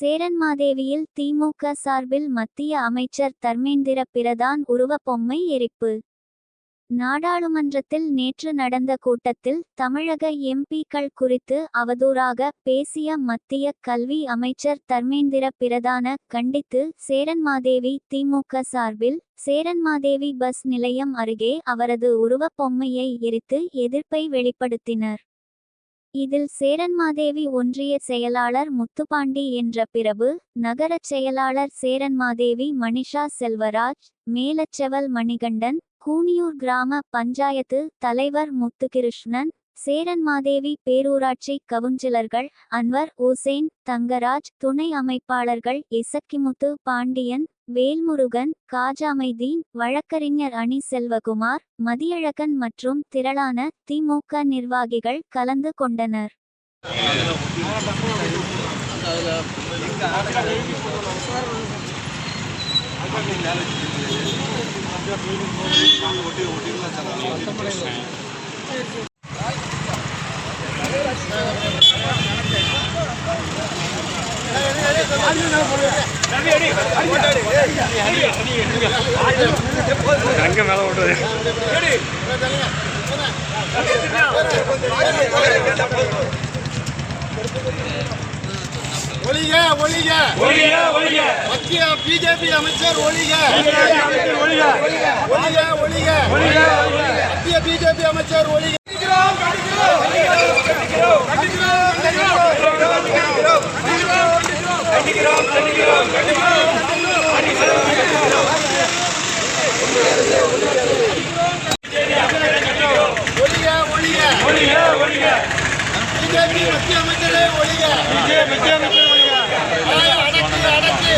சேரன்மாதேவியில் திமுக சார்பில் மத்திய அமைச்சர் தர்மேந்திர பிரதான் உருவ பொம்மை எரிப்பு. நாடாளுமன்றத்தில் நேற்று நடந்த கூட்டத்தில் தமிழக எம்பிக்கள் குறித்து அவதூறாக பேசிய மத்திய கல்வி அமைச்சர் தர்மேந்திர பிரதான கண்டித்து சேரன்மாதேவி திமுக சார்பில் சேரன்மாதேவி பஸ் நிலையம் அருகே அவரது உருவப்பொம்மையை எரித்து எதிர்ப்பை வெளிப்படுத்தினர். இதில் சேரன்மாதேவி ஒன்றிய செயலாளர் முத்துப்பாண்டி என்ற பிரபு நகரச் செயலாளர் சேரன்மாதேவி மணிஷா செல்வராஜ் மேலச்செவல் மணிகண்டன் கூனியூர் கிராம பஞ்சாயத்து தலைவர் முத்துகிருஷ்ணன் சேரன்மாதேவி பேரூராட்சி கவுன்சிலர்கள் அன்வர் உசேன் தங்கராஜ் துணை அமைப்பாளர்கள் இசக்கிமுத்து பாண்டியன் வேல்முருகன் காஜாமைதீன் வழக்கறிஞர் அணி செல்வகுமார் மதியழகன் மற்றும் திரளான திமுக நிர்வாகிகள் கலந்து கொண்டனர். அங்க மேல ஓட்டுறது ஒளிக ஒளிக ஒழிக ஒழிக. மத்திய பிஜேபி அமைச்சர் ஒளிக ஒழிக. ஒளிக ஒளிக மத்திய பிஜேபி அமைச்சர் ஒளிக ஒளிக ஒளிக ஒழிக ஒழிக பிஜேபி மத்திய அமைச்சரே ஆய அடக்கு அடக்கு.